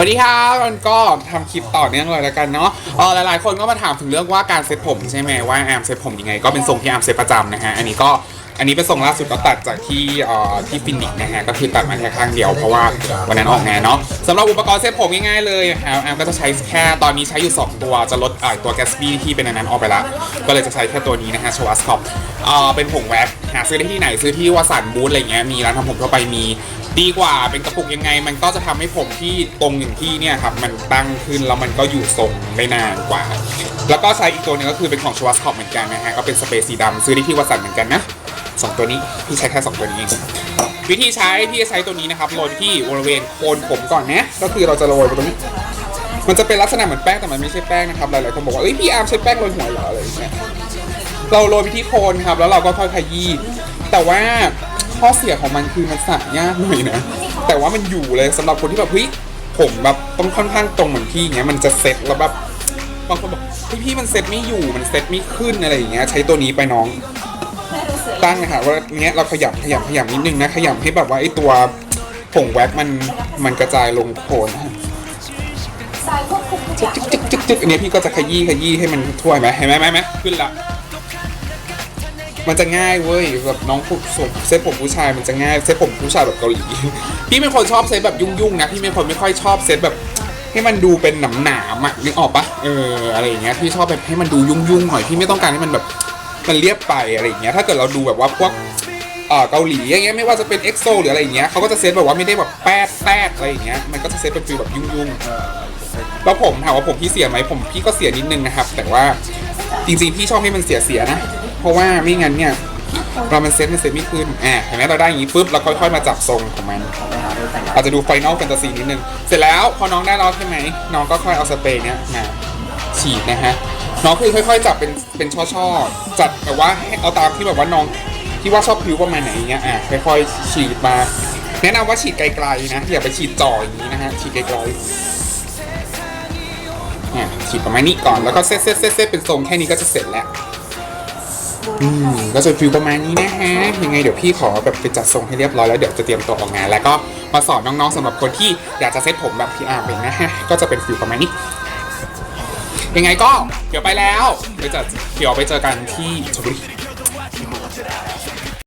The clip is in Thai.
สวัสดีครับมันก็ทำคลิปต่อเนื่องเลยแล้วกันเนาะเออหลายๆ คนก็มาถามถึงเรื่องว่าการเซ็ตผมใช่ไหมว่าแอมเซ็ตผมยังไง ก็เป็นทรงที่แอมเซ็ตประจำนะฮะ อันนี้ก็ อันนี้เป็นทรงล่าสุดก็ตัดจากที่เอ่อที่ฟินิกส์นะฮะก็คือตัดมาแค่ข้างเดียวเพราะว่าวันนั้นออกงานเนาะสำหรับอุปกรณ์เซ็ตผมง่ายๆเลยแอมก็จะใช้แค่ตอนนี้ใช้อยู่ 2 ตัวจะลดเอ่อตัวแกสบี้ที่เป็นอันนั้นออกไปละก็เลยจะใช้แค่ตัวนี้นะฮะชวัสคอปเอ่อเป็นผงแว็กหาซื้อได้ที่ไหนซื้อที่วสันบูธอะไรเงี้ยมีร้านทำผมทั่วไปมีดีกว่าเป็นกระปุกยังไง มันก็จะทำให้ผมที่ตรงอย่างที่เนี่ยครับมันตั้งขึ้นแล้วมันก็อยู่ทรงได้นานกว่า แล้วก็ใช้อีกตัวหนึงก็คือเป็นของชวัสคอปเหมือนกันนะฮะก็เป็นสเปรย์สีดำซื้อได้ที่วสันเหมือนกันนะ สองตัวนี้ พี่ใช้แค่สองตัวนี้เองวิธีใช้พี่จะใช้ตัวนี้นะครับโรยไปที่บริเวณโคนผมก่อนนะก็คือเราจะโรยไปตรงนี้ มันจะเป็นลักษณะเหมือนแป้งแต่มันไม่ใช่แป้งนะครับหลายๆคนบอกว่าเอ้ยพี่อาร์มใช้แป้งโรยหัวเหรออะไรอย่างเงี้ยเราโรยไปที่โคนครับแล้วเราก็ค่อยขยี้แต่ว่าข้อเสียของมันคือมันสระยากหน่อยนะ แต่ว่ามันอยู่เลยสำหรับคนที่แบบเฮ้ยผมแบบต้องค่อนข้างตรงเหมือนพี่เงี้ยมันจะเซ็ตแล้วแบบบางคนบอกเฮ้ยพี่มันเซ็ตไม่อยู่มันเซ็ตไม่ขึ้นอะไรอย่างเงี้ยใช้ตัวนี้ไปน้อง ตั้งนะฮะว่าเนี้ยเราขยับขยับขยับนิดนึงนะขยับให้แบบว่าไอตัวผงแว็กมันมันกระจายลงโคนนะฮะสายควบคุมทุกอย่างจึ๊กจึ๊กจึ๊กจึ๊กอันนี้พี่ก็จะขยี้ขยี้ให้มันทั่วไหมเห็นไหมไหมไหมขึ้นละมันจะง่ายเว้ยแบบน้องผู้เซ็ตผมผู้ชายมันจะง่ายเซ็ตผมผู้ชายแบบเกาหลีพี่เป็นคนชอบเซ็ตแบบยุ่งๆนะพี่เป็นคนไม่ค่อยชอบเซ็ตแบบให้มันดูเป็นหนามๆอะนึกออกปะเอออะไรอย่างเงี้ยพี่ชอบแบบให้มันดูยุ่งๆหน่อยพี่ไม่ต้องการให้มันแบบ มันเรียบไปอะไรอย่างเงี้ยถ้าเกิดเราดูแบบว่าพวกเออเกาหลีอย่างเงี้ยไม่ว่าจะเป็นเอ็กโซหรืออะไรอย่างเงี้ยเขาก็จะเซตแบบว่าไม่ได้แบบแป๊ดแป๊ดอะไรอย่างเงี้ยมันก็จะเซตเป็นฟีลแบบยุ่งๆแล้วผมถามว่าผมพี่เสียไหมผมพี่ก็เสียนิดนึงนะครับ แต่ว่าจริงๆพี่ชอบให้มันเสียๆนะ เพราะว่าไม่งั้นเนี่ยเรามันเซตมันเซตไม่ขึ้นอ่าเห็นไหมเราได้อย่างงี้ปุ๊บเราค่อย ๆ มาจับทรงของมันอาจจะดูไฟนอลแฟนตาซีนิดนึงเสร็จแล้วพอน้องได้แล้วใช่ไหมน้องก็ค่อยเอาสเปรย์เนี้ยมาฉีดนะฮะ น้องคือค่อย ๆ จับเป็นเป็นช่อๆจัดแบบว่าให้เอาตามที่แบบว่าน้องที่ว่าชอบผิวประมาณไหนอย่างเงี้ยอะค่อยๆฉีดมา แนะนำว่าฉีดไกลๆนะอย่าไปฉีดจ่ออย่างนี้นะฮะฉีดไกลๆอะฉีดประมาณนี้ก่อนแล้วก็เซตเซตเซตเซตเป็นทรงแค่นี้ก็จะเสร็จแล้วอืมก็จะฟิลประมาณนี้นะฮะยังไงเดี๋ยวพี่ขอแบบไปจัดทรงให้เรียบร้อยแล้วเดี๋ยวจะเตรียมตัวออกงาน แล้วก็มาสอนน้องๆสำหรับคนที่อยากจะเซ็ตผมแบบพี่อาร์มเองนะฮะก็จะเป็นฟิลประมาณนี้ ยังไงก็เดี๋ยวไปแล้วเดี๋ยวจะเดี๋ยวไปเจอกันที่ชลบุรี